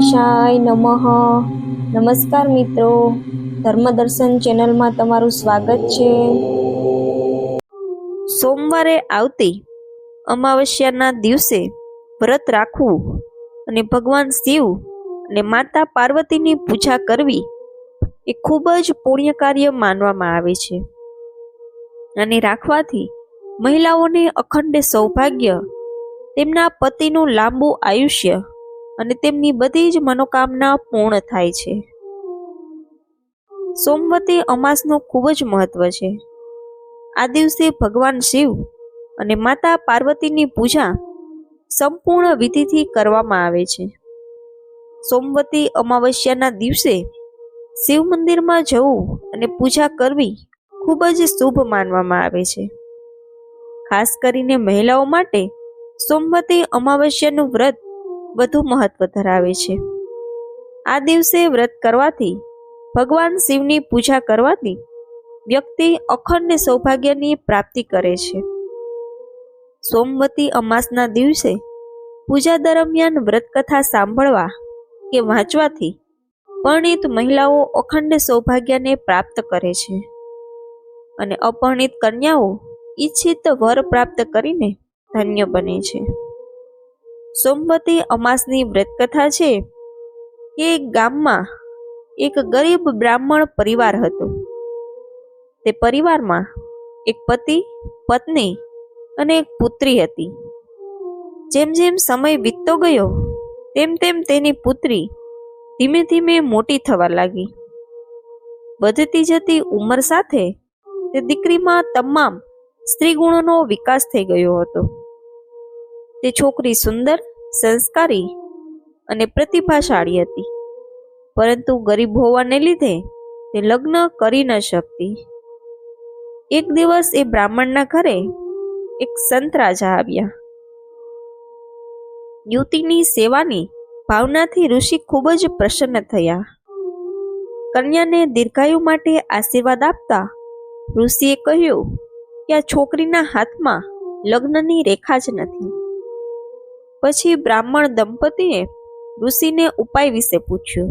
ગણેશાય નમઃ. નમસ્કાર મિત્રો. ધર્મદર્શન ચેનલમાં તમારું સ્વાગત છે. સોમવારે આવતી અમાવસ્યાના દિવસે વ્રત રાખવું અને ભગવાન શિવ અને માતા પાર્વતીની પૂજા કરવી એ ખૂબ જ પુણ્ય કાર્ય માનવામાં આવે છે. અને રાખવાથી મહિલાઓને અખંડ સૌભાગ્ય તેમના પતિનું લાંબુ આયુષ્ય અને તેમની બધી જ મનોકામના પૂર્ણ થાય છે. સોમવતી અમાસનું ખૂબ જ મહત્વ છે. આ દિવસે ભગવાન શિવ અને માતા પાર્વતીની પૂજા સંપૂર્ણ વિધિથી કરવામાં આવે છે. સોમવતી અમાવસ્યાના દિવસે શિવ મંદિરમાં જવું અને પૂજા કરવી ખૂબ જ શુભ માનવામાં આવે છે. ખાસ કરીને મહિલાઓ માટે સોમવતી અમાવસ્યાનું વ્રત વધુ મહત્વ ધરાવે છે. આ દિવસે વ્રત કરવાથી, ભગવાન શિવની પૂજા કરવાથી, વ્યક્તિ અખંડ સૌભાગ્યની પ્રાપ્તિ કરે છે. સોમવતી અમાસના દિવસે, પૂજા દરમિયાન વ્રત કથા સાંભળવા કે વાંચવાથી, પરણિત મહિલાઓ અખંડ સૌભાગ્યને પ્રાપ્ત કરે છે. અને અપરણિત કન્યાઓ ઈચ્છિત વર પ્રાપ્ત કરીને ધન્ય બને છે. સોમવતી અમાસની વ્રતકથા છે. કે ગામમાં એક ગરીબ બ્રાહ્મણ પરિવાર હતો. તે પરિવારમાં એક પતિ, પત્ની અને એક પુત્રી હતી. જેમ જેમ સમય વીતતો ગયો, તેમ તેમ તેની પુત્રી ધીમે ધીમે મોટી થવા લાગી. વધતી જતી ઉંમર સાથે તે દીકરીમાં તમામ સ્ત્રી ગુણોનો વિકાસ થઈ ગયો હતો. તે છોકરી સુંદર, સંસ્કારી અને પ્રતિભાશાળી હતી. પરંતુ ગરીબ હોવાને લીધે તે લગ્ન કરી ન શકતી. એક દિવસ એ બ્રાહ્મણના ઘરે એક સંત રાજા આવ્યા. યુવતીની સેવાની ભાવનાથી ઋષિ ખૂબ જ પ્રસન્ન થયા. કન્યાને દીર્ઘાયુ માટે આશીર્વાદ આપતા ઋષિએ કહ્યું કે આ છોકરીના હાથમાં લગ્નની રેખા જ નથી. પછી બ્રાહ્મણ દંપતીએ ઋષિને ઉપાય વિશે પૂછ્યું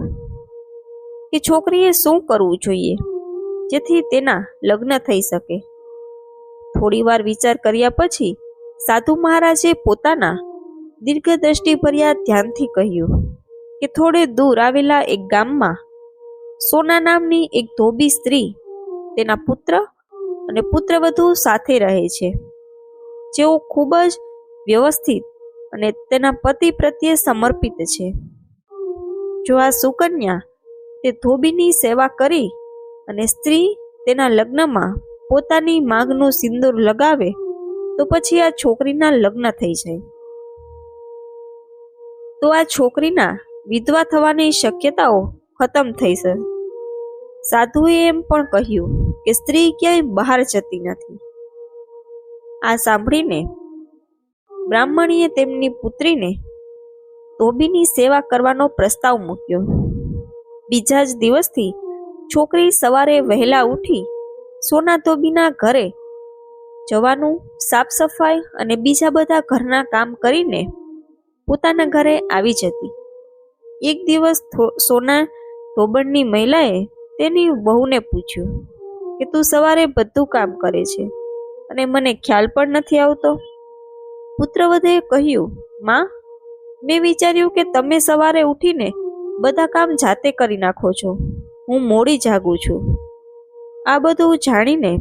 કે છોકરીએ શું કરવું જોઈએ જેથી તેના લગ્ન થઈ શકે. થોડીવાર વિચાર કર્યા પછી સાધુ મહારાજે પોતાના દીર્ઘદ્રષ્ટિભર્યા ધ્યાનથી કહ્યું કે થોડે દૂર આવેલા એક ગામમાં સોના નામની એક ધોબી સ્ત્રી તેના પુત્ર અને પુત્રવધુ સાથે રહે છે. જેઓ ખૂબ જ વ્યવસ્થિત અને તેના પતિ પ્રત્યે સમર્પિત છે. જો આ સુકન્યા તે ધોબીની સેવા કરી અને સ્ત્રી તેના લગ્નમાં પોતાની માગનો સિંદૂર લગાવે, તો પછી આ છોકરીના લગ્ન થઈ જાય. તો આ છોકરીના વિધવા થવાની શક્યતાઓ ખતમ થઈ છે. સાધુએ એમ પણ કહ્યું કે સ્ત્રી ક્યાંય બહાર જતી નથી. આ સાંભળીને બ્રાહ્મણીએ તેમની પુત્રીને ધોબીની સેવા કરવાનો પ્રસ્તાવ મૂક્યો. બીજા જ દિવસથી છોકરી સવારે વહેલા ઉઠી સોના ધોબીના ઘરે જવાનું સાફ સફાઈ અને બીજા બધા ઘરના કામ કરીને પોતાના ઘરે આવી જતી. એક દિવસ સોના ધોબણની મહિલાએ તેની બહુને પૂછ્યું કે, તું સવારે બધું કામ કરે છે અને મને ખ્યાલ પણ નથી આવતો? પુત્રવધે કહ્યું, માં, મેં વિચાર્યું કે તમે સવારે ઉઠીને બધા કામ જાતે કરી નાખો છો. હું મોડી જાગું છું. આ બધું જાણીને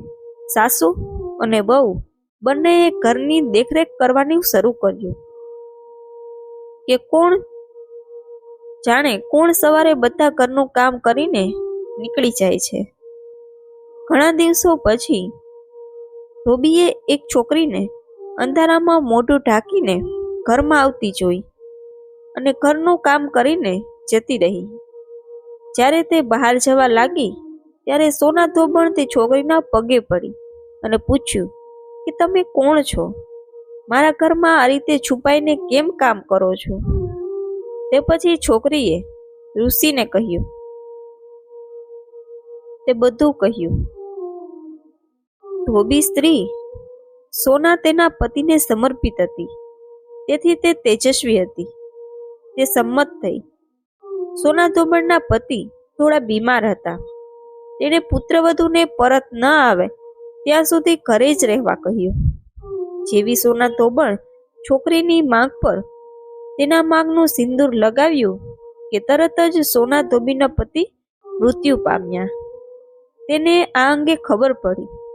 સાસુ અને બહુ બંનેએ ઘરની દેખરેખ કરવાની શરૂ કર્યું. કે કોણ જાણે કોણ સવારે બધા ઘરનું કામ કરીને નીકળી જાય છે. ઘણા દિવસો પછી ધોબીએ એક છોકરીને અંધારામાં મોઢું ઢાંકીને ઘરમાં આવતી જોઈ અને ઘરનું કામ કરીને જતી રહી. જ્યારે તે બહાર જવા લાગી, ત્યારે સોના ધોબણ તે છોકરીના પગે પડી અને પૂછ્યું કે, તમે કોણ છો? મારા ઘરમાં આ રીતે છુપાઈને કેમ કામ કરો છો? તે પછી છોકરીએ ઋષિને કહ્યું, તે બધું કહ્યું. ધોબી સ્ત્રી સોના તેના પતિને સમર્પિત હતી. તેથી તે તેજસ્વી હતી. તે સંમત થઈ. સોના ધોબણના પતિ થોડા બીમાર હતા. તેણે પુત્રવધુને પરત ન આવે ત્યાં સુધી ઘરે જ રહેવા કહ્યું. જેવી સોના ધોબણ છોકરીની માગ પર તેના માગનું સિંદૂર લગાવ્યું કે તરત જ સોના ધોબીના પતિ મૃત્યુ પામ્યા. તેને આ અંગે ખબર પડી.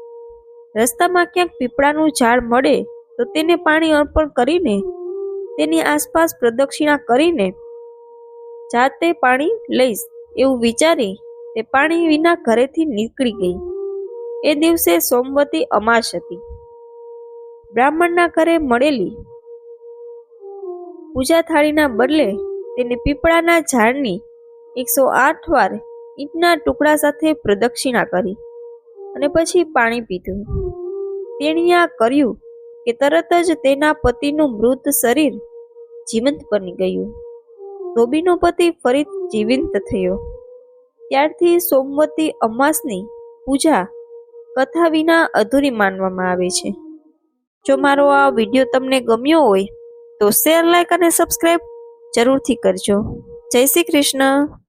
રસ્તામાં ક્યાંક પીપળાનું ઝાડ મળે તો તેને પાણી અર્પણ કરીને તેની આસપાસ પ્રદક્ષિણા કરીને જાતે પાણી લઈશ એવું વિચારી તે પાણી વિના ઘરેથી નીકળી ગઈ. એ દિવસે સોમવતી અમાસ હતી. બ્રાહ્મણના ઘરે મળેલી પૂજા થાળીના બદલે તેને પીપળાના ઝાડની એકસો આઠ વાર ઈંટના ટુકડા સાથે પ્રદક્ષિણા કરી. અને પછી પાણી પીધું. તેણી આ કર્યું કે તરત જ તેના પતિનું મૃત શરીર જીવંત બની ગયું. ધોબીનો પતિ ફરી જીવંત થયો. ત્યારથી સોમવતી અમાસની પૂજા કથા વિના અધૂરી માનવામાં આવે છે. જો મારો આ વીડિયો તમને ગમ્યો હોય તો શેર, લાઈક અને સબસ્ક્રાઈબ જરૂરથી કરજો. જય શ્રી કૃષ્ણ.